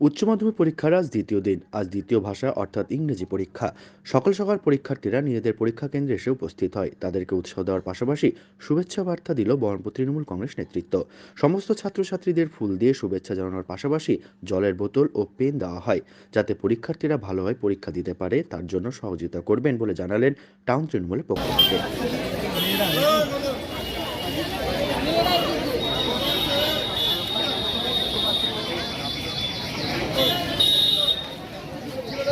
উচ্চ মাধ্যমিক পরীক্ষার আজ দ্বিতীয় দিন, আজ দ্বিতীয় ভাষা অর্থাৎ ইংরেজি পরীক্ষা। সকাল সকাল পরীক্ষার্থীরা নিজেদের পরীক্ষা কেন্দ্রে এসে উপস্থিত হয়। তাদেরকে উৎসাহ দেওয়ার পাশাপাশি শুভেচ্ছা বার্তা দিল বহরমপুর তৃণমূল কংগ্রেস নেতৃত্ব। সমস্ত ছাত্রছাত্রীদের ফুল দিয়ে শুভেচ্ছা জানানোর পাশাপাশি জলের বোতল ও পেন দেওয়া হয়, যাতে পরীক্ষার্থীরা ভালোভাবে পরীক্ষা দিতে পারে, তার জন্য সহযোগিতা করবেন বলে জানালেন টাউন তৃণমূলের পক্ষ থেকে।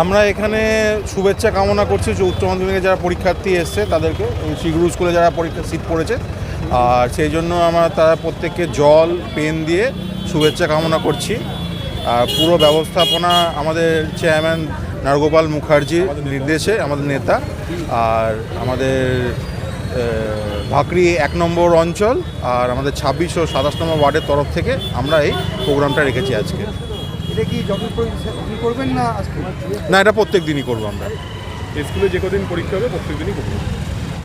আমরা এখানে শুভেচ্ছা কামনা করছি যে উচ্চ মাধ্যমিকে যারা পরীক্ষার্থী এসছে, তাদেরকে শিগুরু স্কুলে যারা পরীক্ষা সিট পড়েছে। আর সেই জন্য আমরা তারা প্রত্যেককে জল, পেন দিয়ে শুভেচ্ছা কামনা করছি। আর পুরো ব্যবস্থাপনা আমাদের চেয়ারম্যান নারগোপাল মুখার্জির নির্দেশে আমাদের নেতা, আর আমাদের ভাকরি এক নম্বর অঞ্চল, আর আমাদের ছাব্বিশ ও সাতাশ নম্বর ওয়ার্ডের তরফ থেকে আমরা এই প্রোগ্রামটা রেখেছি আজকে। এটা কি যখন করবেন না আজকে? না এটা প্রত্যেক দিনই করব আমরা। স্কুলে যে কদিন পরীক্ষা হবে প্রত্যেক দিনই করব।